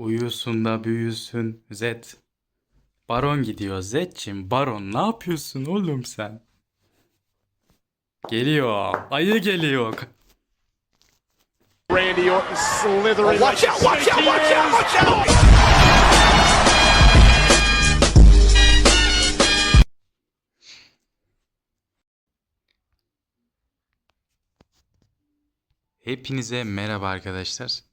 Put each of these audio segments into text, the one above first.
Uyusun da büyüsün Zed. Baron gidiyor Zed'cim. Baron ne yapıyorsun oğlum sen? Geliyor. Ayı geliyor. Randy Orton slithering. Watch like out, watch out, watch out, watch out! Hepinize merhaba arkadaşlar.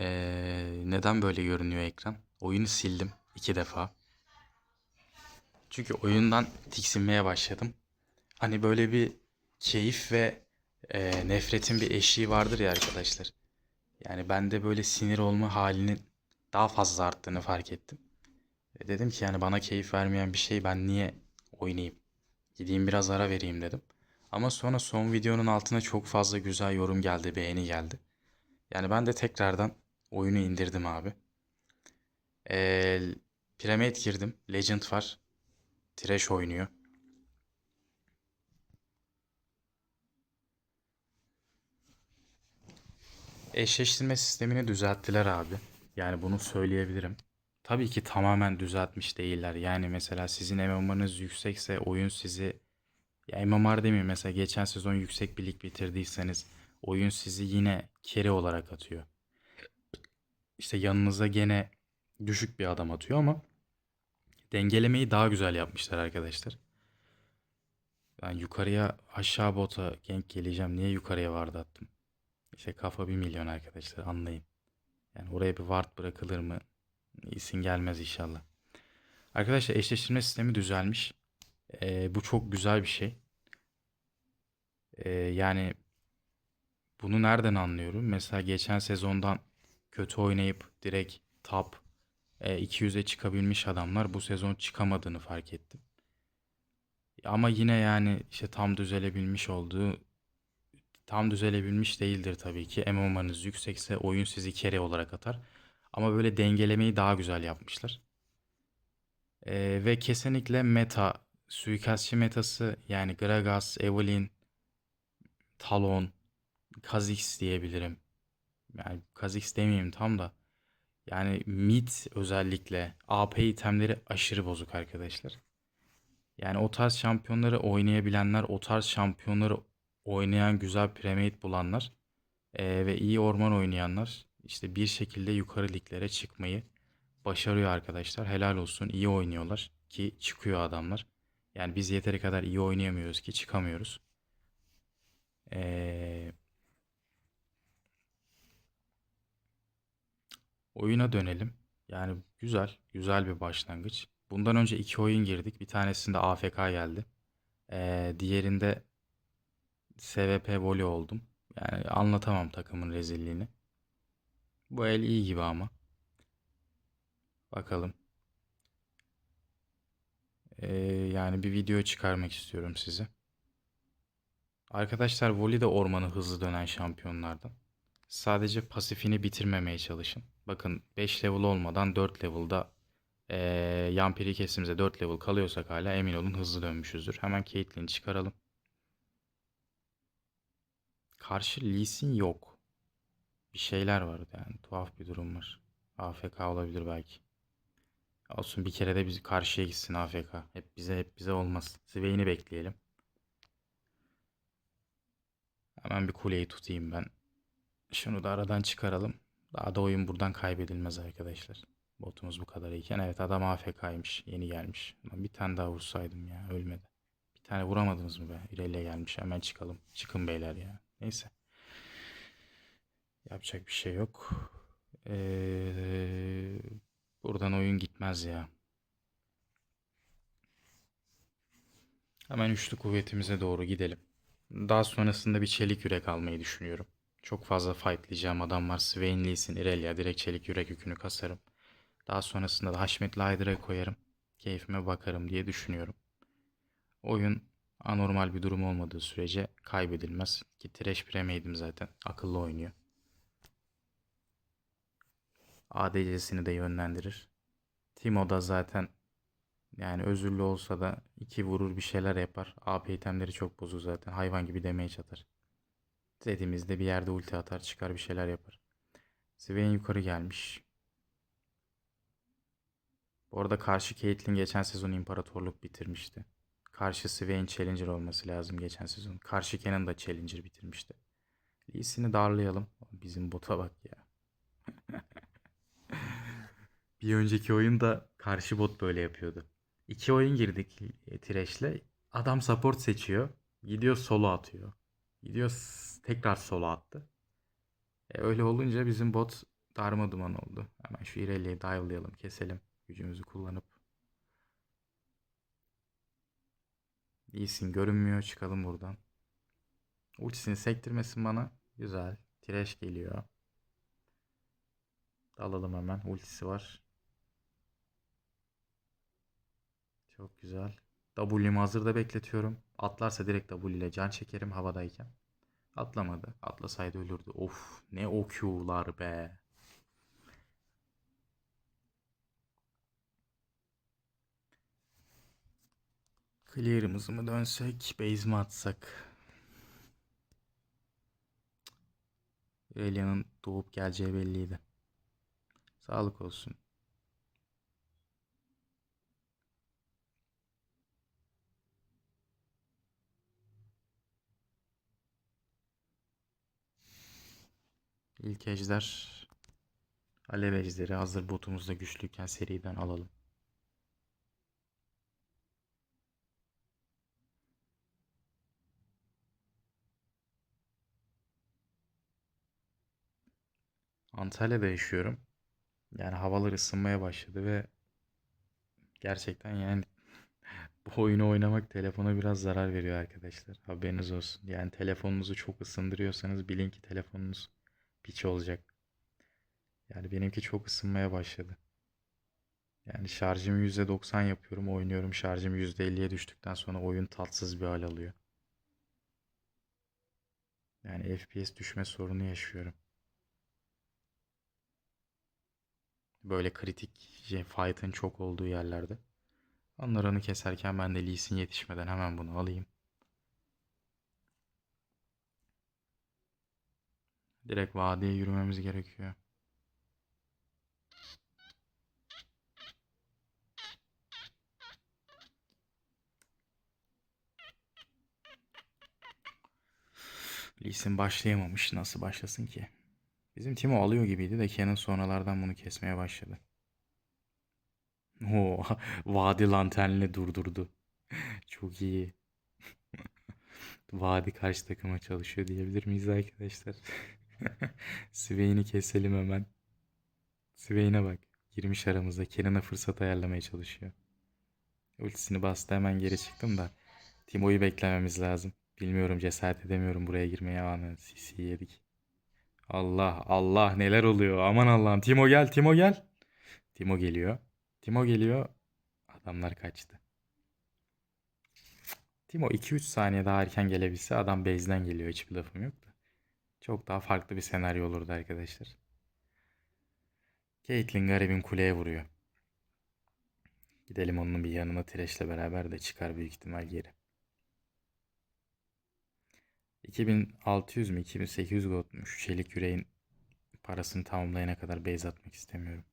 Ee, neden böyle görünüyor ekran? Oyunu sildim iki defa. Çünkü oyundan tiksinmeye başladım. Hani böyle bir keyif ve e, nefretin bir eşiği vardır ya arkadaşlar. Yani bende böyle sinir olma halinin daha fazla arttığını fark ettim. Ve dedim ki yani bana keyif vermeyen bir şey ben niye oynayayım? Gideyim biraz ara vereyim dedim. Ama sonra son videonun altına çok fazla güzel yorum geldi, beğeni geldi. Yani ben de tekrardan oyunu indirdim abi. Ee, Pyramid girdim. Legend var. Trash oynuyor. Eşleştirme sistemini düzelttiler abi. Yani bunu söyleyebilirim. Tabii ki tamamen düzeltmiş değiller. Yani mesela sizin MMR'ınız yüksekse oyun sizi ya MMR demeyeyim mesela geçen sezon yüksek bir lig bitirdiyseniz oyun sizi yine carry olarak atıyor. İşte yanınıza gene düşük bir adam atıyor ama dengelemeyi daha güzel yapmışlar arkadaşlar. Ben yukarıya aşağı bota gank geleceğim. Niye yukarıya ward attım? İşte kafa bir milyon arkadaşlar anlayın. Yani oraya bir ward bırakılır mı? İyisin gelmez inşallah. Arkadaşlar eşleştirme sistemi düzelmiş. Ee, bu çok güzel bir şey. Ee, yani bunu nereden anlıyorum? Mesela geçen sezondan kötü oynayıp direkt top e, 200'e çıkabilmiş adamlar bu sezon çıkamadığını fark ettim. Ama yine yani işte tam düzelebilmiş olduğu tam düzelebilmiş değildir tabii ki. MMR'ınız yüksekse oyun sizi kere olarak atar. Ama böyle dengelemeyi daha güzel yapmışlar. Ee, ve kesinlikle meta, suikastçı metası yani Gragas, Evelynn, Talon, Kha'Zix diyebilirim. Yani Kha'Zix demeyeyim tam da. Yani mid özellikle AP itemleri aşırı bozuk arkadaşlar. Yani o tarz şampiyonları oynayabilenler, o tarz şampiyonları oynayan güzel premade bulanlar eee, ve iyi orman oynayanlar işte bir şekilde yukarı liglere çıkmayı başarıyor arkadaşlar. Helal olsun. iyi oynuyorlar ki çıkıyor adamlar. Yani biz yeteri kadar iyi oynayamıyoruz ki çıkamıyoruz. Eee Oyuna dönelim. Yani güzel, güzel bir başlangıç. Bundan önce iki oyun girdik. Bir tanesinde AFK geldi. Ee, diğerinde SVP voley oldum. Yani anlatamam takımın rezilliğini. Bu el iyi gibi ama. Bakalım. Ee, yani bir video çıkarmak istiyorum size. Arkadaşlar Voli de ormanı hızlı dönen şampiyonlardan. Sadece pasifini bitirmemeye çalışın. Bakın 5 level olmadan 4 level'da eee yan piri kesimize 4 level kalıyorsak hala emin olun hızlı dönmüşüzdür. Hemen Caitlyn'i çıkaralım. Karşı Lee Sin yok. Bir şeyler var yani tuhaf bir durum var. AFK olabilir belki. Olsun bir kere de biz karşıya gitsin AFK. Hep bize hep bize olmaz. Swain'i bekleyelim. Hemen bir kuleyi tutayım ben. Şunu da aradan çıkaralım. Daha da oyun buradan kaybedilmez arkadaşlar. Botumuz bu kadar iyiken. Evet adam AFK'ymış. Yeni gelmiş. Bir tane daha vursaydım ya. Ölmedi. Bir tane vuramadınız mı be? İlerle gelmiş. Hemen çıkalım. Çıkın beyler ya. Neyse. Yapacak bir şey yok. Ee, buradan oyun gitmez ya. Hemen üçlü kuvvetimize doğru gidelim. Daha sonrasında bir çelik yürek almayı düşünüyorum. Çok fazla fightlayacağım adam var. Swain Lee'sin, Irelia. Direkt çelik yürek yükünü kasarım. Daha sonrasında da Haşmetli Hydra'ya koyarım. Keyfime bakarım diye düşünüyorum. Oyun anormal bir durum olmadığı sürece kaybedilmez. Ki Trash Prem'eydim zaten. Akıllı oynuyor. ADC'sini de yönlendirir. Timo da zaten yani özürlü olsa da iki vurur bir şeyler yapar. AP itemleri çok bozuk zaten. Hayvan gibi damage atar. Zed'imiz de bir yerde ulti atar çıkar bir şeyler yapar. Swain yukarı gelmiş. Bu arada karşı Caitlyn geçen sezon imparatorluk bitirmişti. Karşı Swain Challenger olması lazım geçen sezon. Karşı Kenan da Challenger bitirmişti. Lee Sin'i darlayalım. Bizim bota bak ya. Bir önceki oyunda karşı bot böyle yapıyordu. İki oyun girdik e, Thresh'le. Adam support seçiyor. Gidiyor solo atıyor. Gidiyor tekrar solo attı. E öyle olunca bizim bot darma duman oldu. Hemen şu Irelia'yı dive'layalım, keselim. Gücümüzü kullanıp. İyisin görünmüyor. Çıkalım buradan. Ultisini sektirmesin bana. Güzel. Thresh geliyor. Dalalım hemen. Ultisi var. Çok güzel. W'mi hazırda bekletiyorum. Atlarsa direkt W ile can çekerim havadayken. Atlamadı. Atlasaydı ölürdü. Of ne o Q'lar be. Clear'ımızı mı dönsek, base mi atsak? Aurelia'nın doğup geleceği belliydi. Sağlık olsun. İlk ejder Alev ejderi hazır botumuz da güçlüyken seriden alalım. Antalya'da yaşıyorum. Yani havalar ısınmaya başladı ve gerçekten yani bu oyunu oynamak telefona biraz zarar veriyor arkadaşlar. Haberiniz olsun. Yani telefonunuzu çok ısındırıyorsanız bilin ki telefonunuz piç olacak. Yani benimki çok ısınmaya başladı. Yani şarjımı %90 yapıyorum, oynuyorum. Şarjım %50'ye düştükten sonra oyun tatsız bir hal alıyor. Yani FPS düşme sorunu yaşıyorum. Böyle kritik şey, fight'ın çok olduğu yerlerde. Onlarını keserken ben de Lee yetişmeden hemen bunu alayım. Direkt vadiye yürümemiz gerekiyor. Lee Sin başlayamamış. Nasıl başlasın ki? Bizim Timo alıyor gibiydi de Kenan sonralardan bunu kesmeye başladı. Oo, vadi lanternle durdurdu. Çok iyi. Vadi karşı takıma çalışıyor diyebilir miyiz arkadaşlar? Swain'i keselim hemen. Swain'e bak. Girmiş aramızda. Kenan'a fırsat ayarlamaya çalışıyor. Ultisini bastı hemen geri çıktım da. Timo'yu beklememiz lazım. Bilmiyorum cesaret edemiyorum buraya girmeye. Anı CC yedik. Allah Allah neler oluyor. Aman Allah'ım. Timo gel Timo gel. Timo geliyor. Timo geliyor. Adamlar kaçtı. Timo 2-3 saniye daha erken gelebilse adam base'den geliyor. Hiçbir lafım yok da. Çok daha farklı bir senaryo olurdu arkadaşlar. Caitlyn garibim kuleye vuruyor. Gidelim onun bir yanına Thresh'le beraber de çıkar büyük ihtimal geri. 2600 mü 2800 goldmuş. Çelik yüreğin parasını tamamlayana kadar base atmak istemiyorum.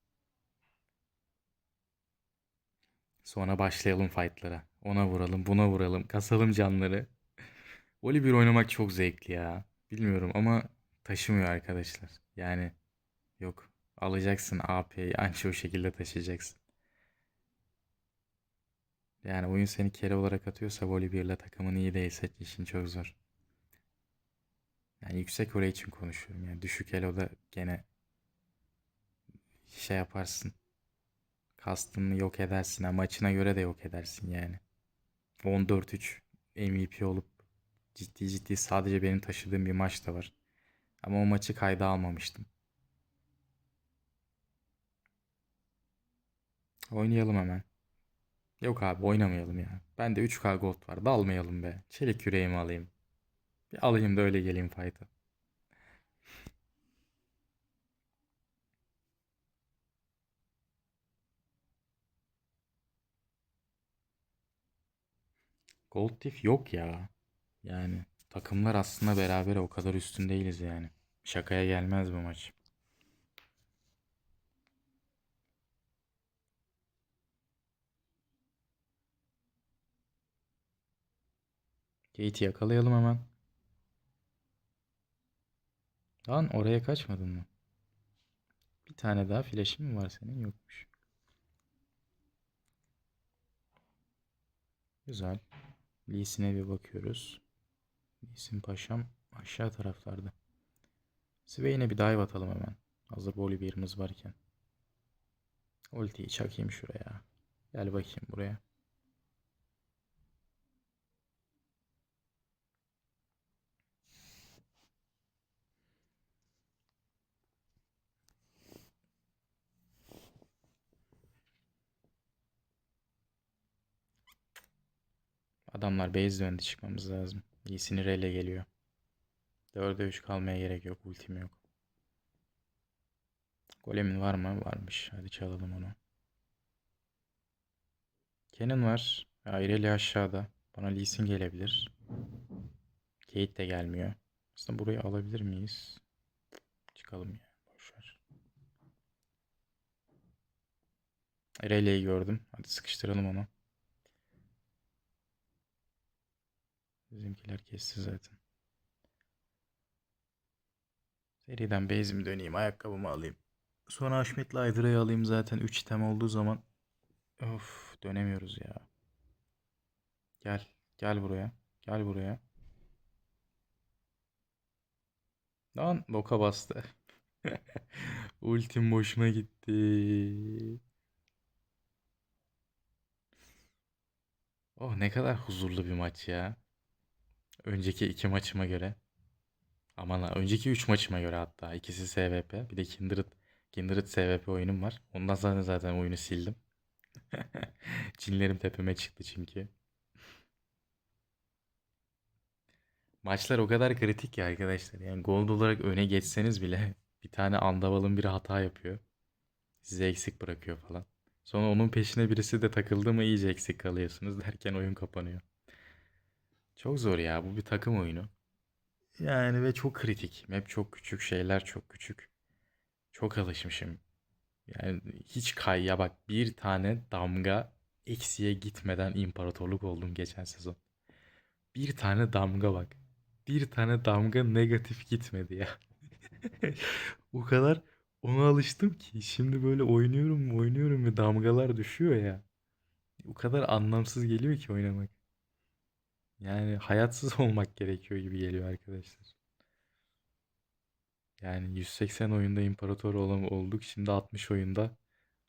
Sonra başlayalım fightlara. Ona vuralım, buna vuralım, kasalım canları. Bir oynamak çok zevkli ya. Bilmiyorum ama taşımıyor arkadaşlar. Yani yok. Alacaksın AP'yi anca o şekilde taşıyacaksın. Yani oyun seni kere olarak atıyorsa voli birle takımın iyi değilse işin çok zor. Yani yüksek oraya için konuşuyorum. Yani düşük elo'da gene şey yaparsın. Kastını yok edersin. Ha, maçına göre de yok edersin yani. 14-3 MVP olup ciddi ciddi sadece benim taşıdığım bir maç da var. Ama o maçı kayda almamıştım. Oynayalım hemen. Yok abi oynamayalım ya. Bende 3K gold var. Dalmayalım be. Çelik yüreğimi alayım. Bir alayım da öyle geleyim fight'a. Gold Diff yok ya. Yani takımlar aslında beraber o kadar üstün değiliz yani. Şakaya gelmez bu maç. Kate'i yakalayalım hemen. Lan oraya kaçmadın mı? Bir tane daha flash'in mi var senin? Yokmuş. Güzel. Lee'sine bir bakıyoruz. Sin paşam aşağı taraflarda. Swain'e bir dive atalım hemen. Hazır Bolivar'ımız varken. Ultiyi çakayım şuraya. Gel bakayım buraya. Adamlar base döndü çıkmamız lazım. Lee Sin R'yle geliyor. 4'e 3 kalmaya gerek yok. Ultim yok. Golemin var mı? Varmış. Hadi çalalım onu. Kenan var. Ya Irelia aşağıda. Bana Lee Sin gelebilir. Kate de gelmiyor. Aslında burayı alabilir miyiz? Çıkalım ya. Boşver. Irelia'yı gördüm. Hadi sıkıştıralım onu. Bizimkiler kesti zaten. Seriden base'imi döneyim. Ayakkabımı alayım. Sonra Haşmet'le Aydra'yı alayım zaten 3 item olduğu zaman. Of dönemiyoruz ya. Gel. Gel buraya. Gel buraya. Lan boka bastı. Ultim boşuna gitti. Oh ne kadar huzurlu bir maç ya. Önceki iki maçıma göre. Aman ha, önceki 3 maçıma göre hatta. ikisi SVP. Bir de Kindred, Kindred SVP oyunum var. Ondan sonra zaten oyunu sildim. Cinlerim tepeme çıktı çünkü. Maçlar o kadar kritik ki arkadaşlar. Yani gold olarak öne geçseniz bile bir tane andavalın biri hata yapıyor. Sizi eksik bırakıyor falan. Sonra onun peşine birisi de takıldı mı iyice eksik kalıyorsunuz derken oyun kapanıyor. Çok zor ya. Bu bir takım oyunu. Yani ve çok kritik. Map çok küçük, şeyler çok küçük. Çok alışmışım. Yani hiç kay ya bak bir tane damga eksiye gitmeden imparatorluk oldum geçen sezon. Bir tane damga bak. Bir tane damga negatif gitmedi ya. O kadar ona alıştım ki şimdi böyle oynuyorum oynuyorum ve damgalar düşüyor ya. O kadar anlamsız geliyor ki oynamak. Yani hayatsız olmak gerekiyor gibi geliyor arkadaşlar. Yani 180 oyunda imparator olduk. Şimdi 60 oyunda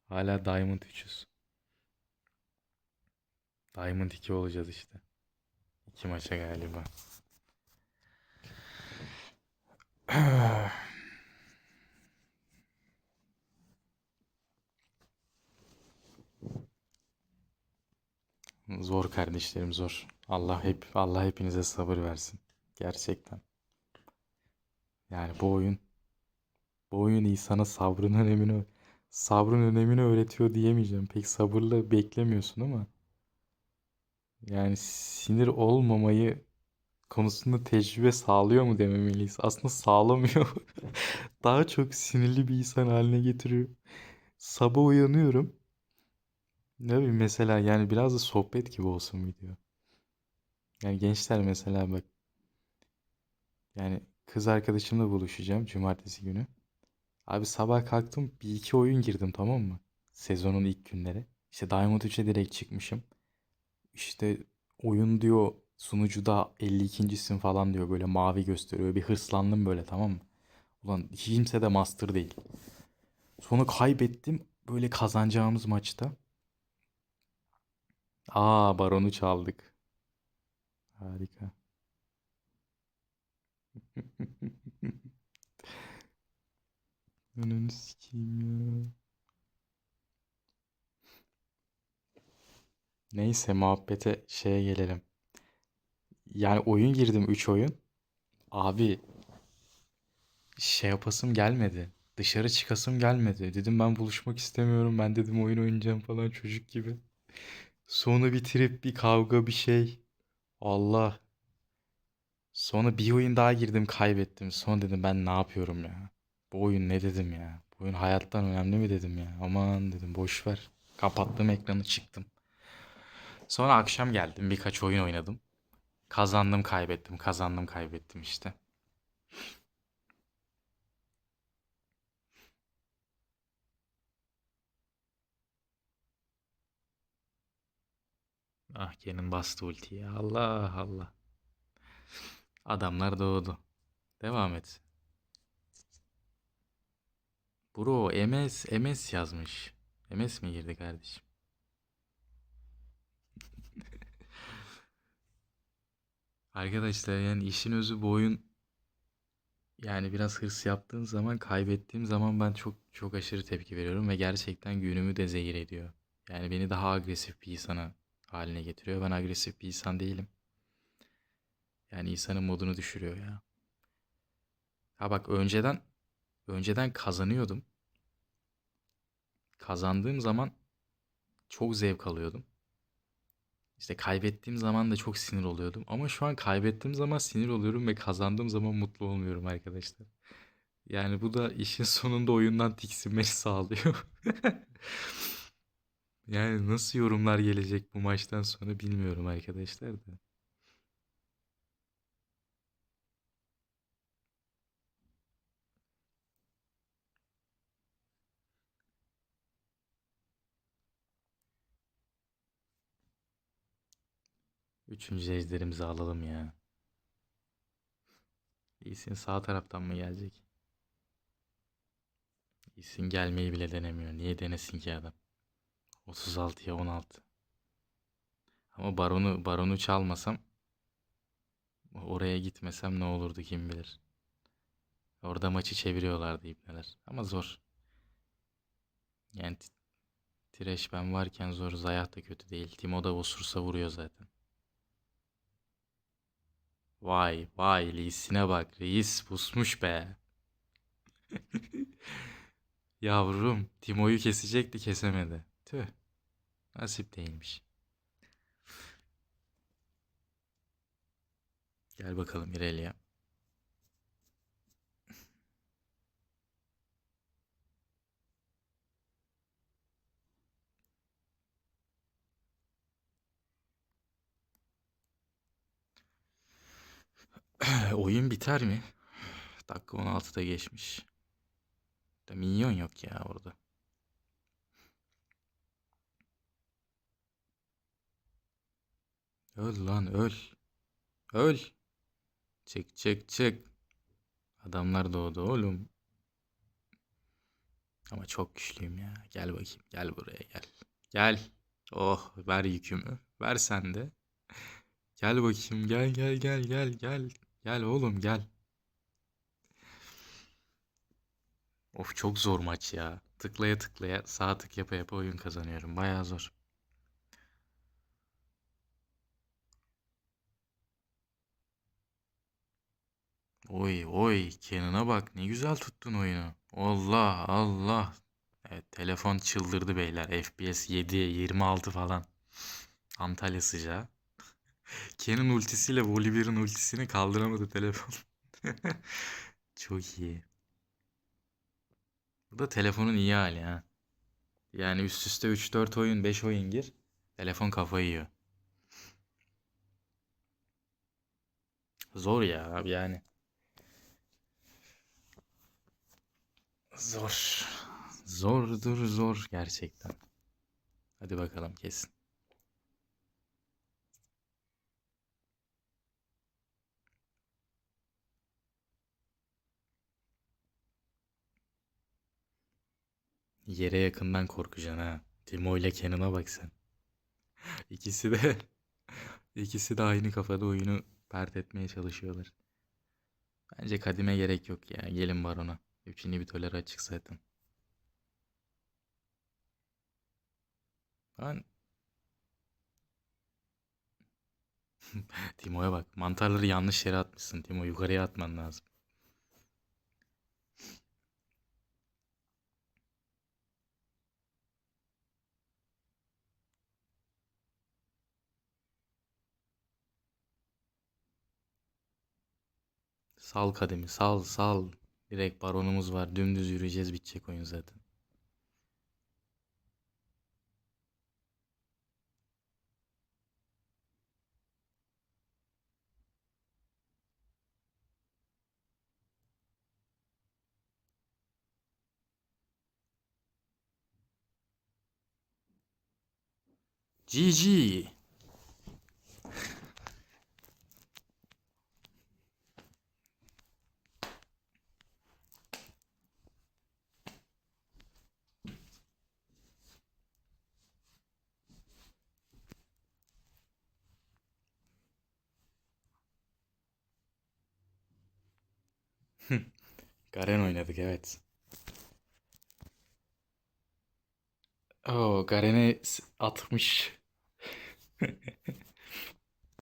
hala Diamond 3'üz. Diamond 2 olacağız işte. İki maça galiba. Zor kardeşlerim zor. Allah hep Allah hepinize sabır versin. Gerçekten. Yani bu oyun bu oyun insana sabrın önemini sabrın önemini öğretiyor diyemeyeceğim. Pek sabırlı beklemiyorsun ama yani sinir olmamayı konusunda tecrübe sağlıyor mu dememeliyiz. Aslında sağlamıyor. Daha çok sinirli bir insan haline getiriyor. Sabah uyanıyorum. Ne bileyim mesela yani biraz da sohbet gibi olsun video. Yani gençler mesela bak. Yani kız arkadaşımla buluşacağım cumartesi günü. Abi sabah kalktım bir iki oyun girdim tamam mı? Sezonun ilk günleri. İşte Diamond 3'e direkt çıkmışım. İşte oyun diyor sunucuda 52.sin falan diyor böyle mavi gösteriyor. Bir hırslandım böyle tamam mı? Ulan hiç kimse de master değil. Sonra kaybettim böyle kazanacağımız maçta. Aa baronu çaldık. Harika. Ananı sikeyim ya. Neyse muhabbete şeye gelelim. Yani oyun girdim 3 oyun. Abi şey yapasım gelmedi. Dışarı çıkasım gelmedi. Dedim ben buluşmak istemiyorum. Ben dedim oyun oynayacağım falan çocuk gibi. Sonra bitirip bir kavga bir şey. Allah. Sonra bir oyun daha girdim kaybettim. Sonra dedim ben ne yapıyorum ya. Bu oyun ne dedim ya. Bu oyun hayattan önemli mi dedim ya. Aman dedim boş ver. Kapattım ekranı çıktım. Sonra akşam geldim birkaç oyun oynadım. Kazandım kaybettim kazandım kaybettim işte. Ah Kenan bastı ultiyi. Allah Allah. Adamlar doğdu. Devam et. Bro MS MS yazmış. MS mi girdi kardeşim? Arkadaşlar yani işin özü bu oyun yani biraz hırs yaptığın zaman kaybettiğim zaman ben çok çok aşırı tepki veriyorum ve gerçekten günümü de zehir ediyor. Yani beni daha agresif bir insana haline getiriyor. Ben agresif bir insan değilim. Yani insanın modunu düşürüyor ya. Ha bak önceden önceden kazanıyordum. Kazandığım zaman çok zevk alıyordum. İşte kaybettiğim zaman da çok sinir oluyordum. Ama şu an kaybettiğim zaman sinir oluyorum ve kazandığım zaman mutlu olmuyorum arkadaşlar. Yani bu da işin sonunda oyundan tiksinmeni sağlıyor. Yani nasıl yorumlar gelecek bu maçtan sonra bilmiyorum arkadaşlar da. Üçüncü ejderimizi alalım ya. İyisin sağ taraftan mı gelecek? İyisin gelmeyi bile denemiyor. Niye denesin ki adam? 36'ya 16. Ama baronu baronu çalmasam oraya gitmesem ne olurdu kim bilir. Orada maçı çeviriyorlardı ipneler. Ama zor. Yani Tireş ben varken zor. Zayah da kötü değil. Timo da osursa vuruyor zaten. Vay vay Lee'sine bak. Reis pusmuş be. Yavrum Timo'yu kesecekti kesemedi. Tüh. Nasip değilmiş. Gel bakalım İrelia. Oyun biter mi? Dakika 16'da geçmiş. Da minyon yok ya orada. Öl lan öl. Öl. Çık çık çık. Adamlar doğdu oğlum. Ama çok güçlüyüm ya. Gel bakayım. Gel buraya gel. Gel. Oh ver yükümü. Ver sen de. Gel bakayım. Gel gel gel gel gel. Gel oğlum gel. Of çok zor maç ya. Tıklaya tıklaya sağ tık yapa yapa oyun kazanıyorum. Bayağı zor. Oy oy Kenan'a bak ne güzel tuttun oyunu. Allah Allah. Evet telefon çıldırdı beyler. FPS 7 26 falan. Antalya sıcağı. Kenan ultisiyle Volibear'ın ultisini kaldıramadı telefon. Çok iyi. Bu da telefonun iyi hali ha. Yani üst üste 3-4 oyun 5 oyun gir. Telefon kafayı yiyor. Zor ya abi yani. Zor. Zordur zor gerçekten. Hadi bakalım kesin. Yere yakından korkacaksın ha. Timo ile Kenan'a bak sen. İkisi de ikisi de aynı kafada oyunu pert etmeye çalışıyorlar. Bence kadime gerek yok ya. Gelin barona. Üç inhibitörleri açık zaten. Ben Timo'ya bak. Mantarları yanlış yere atmışsın. Timo yukarıya atman lazım. Sal kademi. Sal sal. Direkt baronumuz var. Dümdüz yürüyeceğiz bitecek oyun zaten. GG. Garen oynadık evet. Oo, Garen'i s- atmış.